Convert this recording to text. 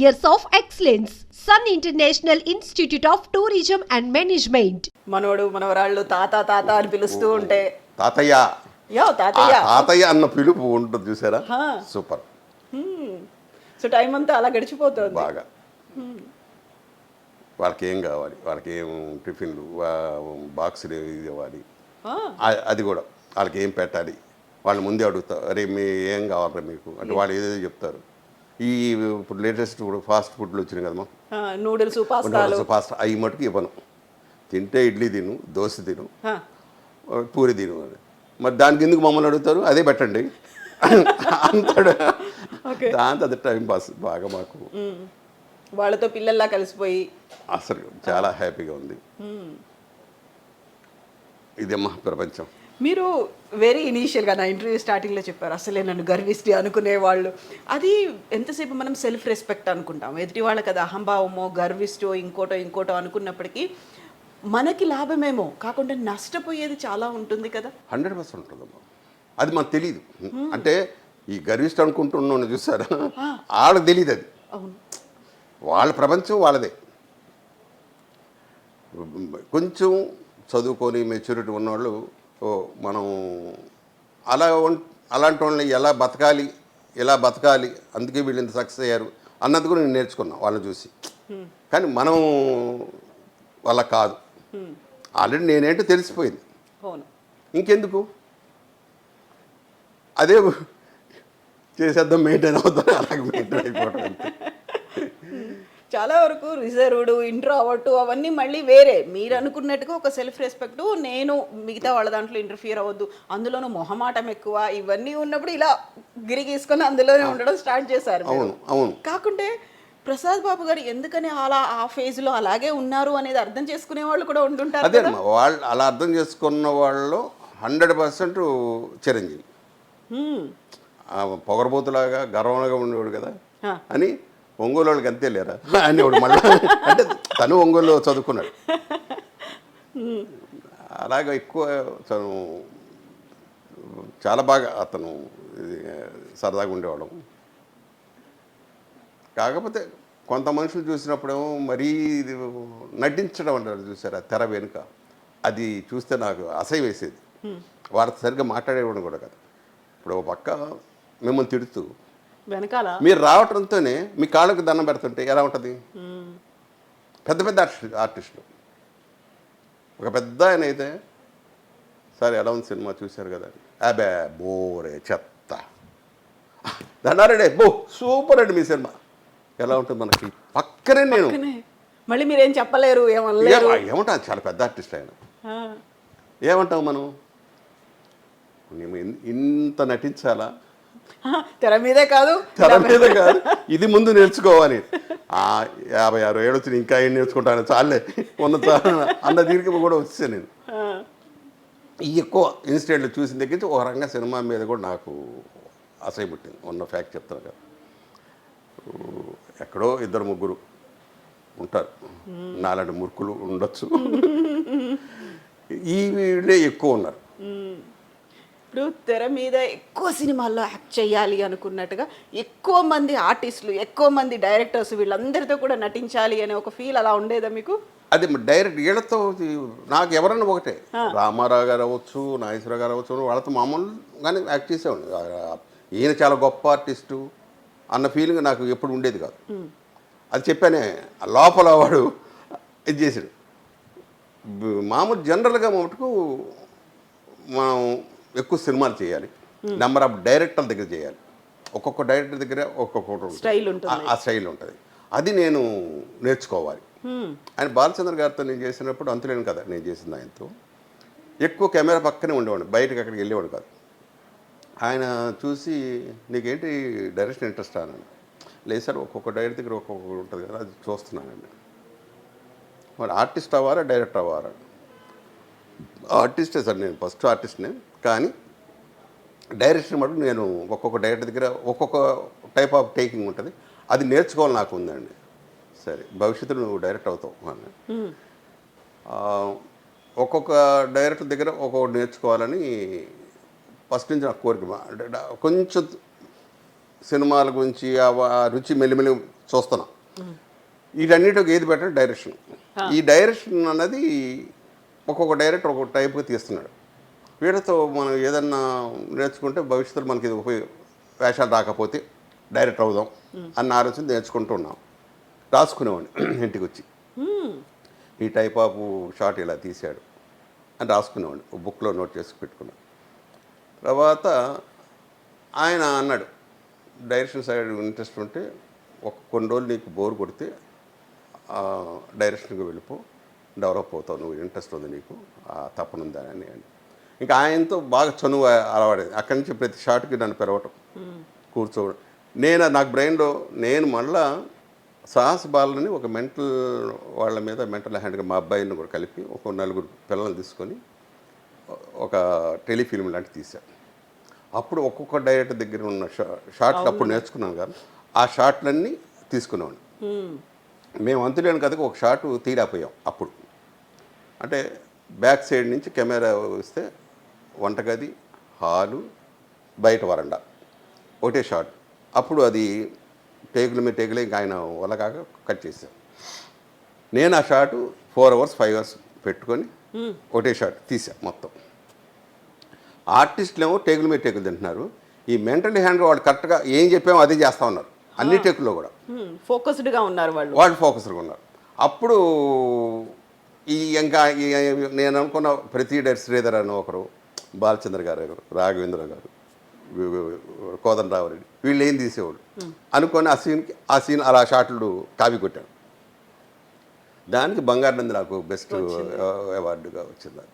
years of excellence. Sun International Institute of Tourism and Management. మనోడు మనవరాళ్ళు తాత తాత అని పిలుస్తూ ఉంటే. తాతయ్య. యో తాతయ్య. తాతయ్య అన్న పిలుపు ఉంటుంది చూసారా? హా. సూపర్. సో టైం అంతా అలా గడిచిపోతుంది. బాగా. వాళ్ళకి ఏం కావాలి? వాళ్ళకి ఏం టిఫిన్లు బాక్సులు ఇది ఇవ్వాలి? అది కూడా. వాళ్ళకి ఏం పెట్టాలి? వాళ్ళు ముందే అడుగుతారు అరే మీ ఏం కావాలరా మీకు? అంటే వాళ్ళు ఏదో చెప్తారు. ఈ ఇప్పుడు లేటెస్ట్ ఇప్పుడు ఫాస్ట్ ఫుడ్లు వచ్చినాయి కదమ్మా. నూడిల్స్ పాస్తాలు. ఫాస్ట్ అవి మటుకు ఇవ్వను. తింటే ఇడ్లీ తిను దోశ తిను పూరి తిను అని మరి దానికి ఎందుకు మమ్మల్ని అడుగుతారు? అదే పెట్టండి. అంతాడు. దాంతో అది టైం పాస్ బాగా మాకు. వాళ్ళతో పిల్లల్లా కలిసిపోయి. అసలు చాలా హ్యాపీగా ఉంది. ఇదేమ్మా ప్రపంచం మీరు వెరీ ఇనీషియల్గా నా ఇంటర్వ్యూ స్టార్టింగ్లో చెప్పారు. అసలే నన్ను గర్విస్తే అనుకునేవాళ్ళు. అది ఎంతసేపు మనం సెల్ఫ్ రెస్పెక్ట్ అనుకుంటాం. ఎదుటి వాళ్ళకి అది అహంభావమో గర్విస్టో ఇంకోటో ఇంకోటో అనుకున్నప్పటికీ మనకి లాభమేమో కాకుండా నష్టపోయేది చాలా ఉంటుంది కదా. హండ్రెడ్ పర్సెంట్ ఉంటుందమ్మా. అది మనకు తెలియదు అంటే ఈ గర్విష్ట అనుకుంటున్నాను చూసారా? వాళ్ళకి తెలియదు అది. అవును. వాళ్ళ ప్రపంచం వాళ్ళదే. కొంచెం చదువుకొని మెచ్యూరిటీ ఉన్నవాళ్ళు ఓ మనం అలా అలాంటి వాళ్ళని ఎలా బతకాలి ఎలా బతకాలి అందుకే వీళ్ళు ఇంత సక్సెస్ అయ్యారు అన్నది కూడా నేను నేర్చుకున్నాను వాళ్ళని చూసి. కానీ మనం వాళ్ళ కాదు. ఆల్రెడీ నేనేంటో తెలిసిపోయింది. ఇంకెందుకు? అదే చేసేద్దాం మెయింటైన్ అవుతాం అలాగే మెయింటైన్ అయిపోవడం అంతే. చాలా వరకు రిజర్వ్డ్ ఇంట్రోవర్ట్ అవన్నీ మళ్ళీ వేరే. మీరు అనుకున్నట్టుగా ఒక సెల్ఫ్ రెస్పెక్ట్ నేను మిగతా వాళ్ళ దాంట్లో ఇంటర్ఫియర్ అవ్వద్దు. అందులోనూ మొహమాటం ఎక్కువ ఇవన్నీ ఉన్నప్పుడు ఇలా గిరిగీసుకొని అందులోనే ఉండడం స్టార్ట్ చేశారు మీరు. అవును అవును. కాకుంటే ప్రసాద్ బాబు గారు ఎందుకని అలా ఆ phase లో అలాగే ఉన్నారు అనేది అర్థం చేసుకునే వాళ్ళు కూడా ఉంటుంటారు అదే వాళ్ళు అలా అర్థం చేసుకున్న వాళ్ళు హండ్రెడ్ పర్సెంట్ చిరంజీవి. పొగరబోతులాగా గర్వంగా ఉండేవాడు కదా. అని ఒంగోలు వాళ్ళకి అంతే లేరా? అనేవాడు మళ్ళీ అంటే తను ఒంగోలు చదువుకున్నాడు. అలాగా ఎక్కువ తను చాలా బాగా అతను సరదాగా ఉండేవాళ్ళం. కాకపోతే కొంత మనుషులు చూసినప్పుడేమో మరీ ఇది నటించడం అంటారు చూసారా? తెర వెనుక. అది చూస్తే నాకు అసహ్యం వేసేది. వారితో సరిగ్గా మాట్లాడేవాడు కూడా కదా. ఇప్పుడు ఒక పక్క మిమ్మల్ని తిడుతూ వెనకాల. మీరు రావటంతోనే మీ కాళ్ళకు దండం పెడుతుంటే ఎలా ఉంటుంది. పెద్ద పెద్ద ఆర్టిస్ట్ ఆర్టిస్టులు. ఒక పెద్ద ఆయన అయితే సార్ ఎలా ఉంది సినిమా చూశారు కదా. అబే బోరే చెత్త. దండారెడ్డి బో సూపర్ అండి మీ సినిమా. ఎలా ఉంటుంది మనకి? పక్కనే నేను. మళ్ళీ మీరేం చెప్పలేరు ఏమనలేరు. ఏమ- ఏమంటా చాలా పెద్ద ఆర్టిస్ట్ ఆయన. ఏమంటావు మనం? ఇంత నటించాలా? తెర మీదే కాదు. తెర మీద కాదు. ఇది ముందు నేర్చుకోవాలి. ఆ యాభై ఆరు ఏడు వచ్చిన ఇంకా ఏం నేర్చుకుంటాను? చాలే. ఉన్న చాలు. అన్న దీనికి కూడా వచ్చాను నేను. ఈ ఎక్కువ ఇన్సిడెంట్లు చూసిన దగ్గర నుంచి ఒక రంగ సినిమా మీద కూడా నాకు అసహ్య పుట్టింది. ఉన్న ఫ్యాక్ట్ చెప్తాను కదా. ఎక్కడో ఇద్దరు ముగ్గురు ఉంటారు. నాలాంటి మురుకులు ఉండొచ్చు. ఈ వీళ్ళే ఎక్కువ ఉన్నారు. ఇప్పుడు తెర మీద ఎక్కువ సినిమాల్లో యాక్ట్ చేయాలి అనుకున్నట్టుగా ఎక్కువ మంది ఆర్టిస్టులు ఎక్కువ మంది డైరెక్టర్స్ వీళ్ళందరితో కూడా నటించాలి అనే ఒక ఫీల్ అలా ఉండేదా మీకు? అది డైరెక్ట్ వీళ్ళతో నాకు ఎవరన్నా ఒకటే. రామారావు గారు అవ్వచ్చు నాగేశ్వరరావు గారు అవ్వచ్చు వాళ్ళతో మామూలుగానే యాక్ట్ చేసేవాడు ఆ- ఈయన చాలా గొప్ప ఆర్టిస్టు అన్న ఫీలింగ్ నాకు ఎప్పుడు ఉండేది కాదు. అది చెప్పానే లోపల వాడు ఇది చేసాడు బ- మామూలు జనరల్గా మటుకు మనం ఎక్కువ సినిమాలు చేయాలి. నెంబర్ ఆఫ్ డైరెక్టర్ల దగ్గర చేయాలి. ఒక్కొక్క డైరెక్టర్ దగ్గర ఉంటుంది. Style ఉంటుంది. ఆ- ఆ స్టైల్ ఉంటుంది. అది నేను నేర్చుకోవాలి. ఆయన బాలచంద్ర గారితో నేను చేసినప్పుడు అంతులేను కదా నేను చేసింది ఆయనతో. ఎక్కువ కెమెరా పక్కనే ఉండేవాడు బయటకు అక్కడికి వెళ్ళేవాడు కాదు. ఆయన చూసి నీకేంటి డైరెక్షన్ ఇంట్రెస్ట్ అన్నాను లేదు సార్ ఒక్కొక్క డైరెక్టర్ దగ్గర ఒక్కొక్కటి ఉంటుంది కదా అది చూస్తున్నానండి మరి ఆర్టిస్ట్ అవ్వారా డైరెక్టర్ అవ్వారా? ఆర్టిస్టే సార్ నేను ఫస్ట్ ఆర్టిస్ట్నే. కానీ డైరెక్షన్ మటుకు నేను ఒక్కొక్క డైరెక్టర్ దగ్గర ఒక్కొక్క టైప్ ఆఫ్ టేకింగ్ ఉంటుంది. అది నేర్చుకోవాలి నాకు ఉందండి సరే భవిష్యత్తులో నువ్వు డైరెక్ట్ అవుతావు అన్న ఆ, ఒక్కొక్క డైరెక్టర్ దగ్గర ఒక్కొక్కటి నేర్చుకోవాలని ఫస్ట్ నుంచి నాకు కోరిక. కొంచెం సినిమాల గురించి ఆ రుచి మెల్లిమెల్లి చూస్తున్నాం. వీటన్నిటికి ఏది బెటర్? డైరెక్షన్. ఈ డైరెక్షన్ అన్నది ఒక్కొక్క డైరెక్టర్ ఒక్కొక్క టైప్గా తీస్తున్నాడు. వీళ్ళతో మనం ఏదన్నా నేర్చుకుంటే భవిష్యత్తులో మనకి ఇది ఉపయోగ. వేషాలు రాకపోతే డైరెక్టర్ అవుదాం అన్న ఆలోచన నేర్చుకుంటూ ఉన్నాం. రాసుకునేవాడిని ఇంటికి వచ్చి ఈ టైప్ ఆఫ్ షాట్ ఇలా తీశాడు అని రాసుకునేవాడిని. ఒక బుక్లో నోట్ చేసి పెట్టుకున్నాను తర్వాత ఆయన అన్నాడు డైరెక్షన్ సైడ్ ఇంట్రెస్ట్ ఉంటే ఒక కొన్ని రోజులు నీకు బోర్ కొడితే డైరెక్షన్కి వెళ్ళిపో. డెవలప్ అవుతావు నువ్వు ఇంట్రెస్ట్ ఉంది నీకు ఉందా అని అని ఇంకా ఆయనతో బాగా చనువు అలవాడేది. అక్కడి నుంచి ప్రతి షాట్కి నన్ను పెరగటం కూర్చోవడం. నేను నాకు బ్రెయిన్లో నేను మళ్ళా సాహస బాలని ఒక మెంటల్ వాళ్ళ మీద మెంటల్ హ్యాండ్గా మా అబ్బాయిని కూడా కలిపి ఒక నలుగురు పిల్లల్ని తీసుకొని ఒక టెలిఫిల్మ్ లాంటి తీశాను. అప్పుడు ఒక్కొక్క డైరెక్టర్ దగ్గర ఉన్న షా షాట్లు అప్పుడు నేర్చుకున్నాను కానీ ఆ షాట్లన్నీ తీసుకునేవాడిని. మేము అంతులేని కథకు ఒక షాట్ తీరాపోయాం అప్పుడు. అంటే బ్యాక్ సైడ్ నుంచి కెమెరా వస్తే వంటగది హాలు బయట వరండా. ఒకటే షాట్. అప్పుడు అది టేకుల మీద టేకులే ఇంకా ఆయన వల్ల కాక కట్ చేశాం నేను ఆ shot four hours five hours పెట్టుకొని ఒకటే షాట్ తీసా మొత్తం. ఆర్టిస్టులు ఏమో టేకుల మీద టేకులు తింటున్నారు. ఈ మెంటల్ హ్యాండ్ వాళ్ళు కరెక్ట్గా ఏం చెప్పామో అదే చేస్తూ ఉన్నారు. అన్ని టేకుల్లో కూడా. ఫోకస్డ్గా ఉన్నారు వాళ్ళు. వాళ్ళు ఫోకస్గా ఉన్నారు. అప్పుడు ఈ ఇంకా నేను అనుకున్న ప్రతి డైరెక్టర్ శ్రీధర్ అని ఒకరు బాలచంద్ర గారు రాఘవేంద్ర గారు వి- వి- కోదండరావు రెడ్డి వీళ్ళు ఏం తీసేవాడు అనుకొని ఆ సీన్కి ఆ సీన్ అలా షాట్లు కాపీ కొట్టాను దానికి బంగారు నంది నాకు బెస్ట్ అవార్డుగా వచ్చింది.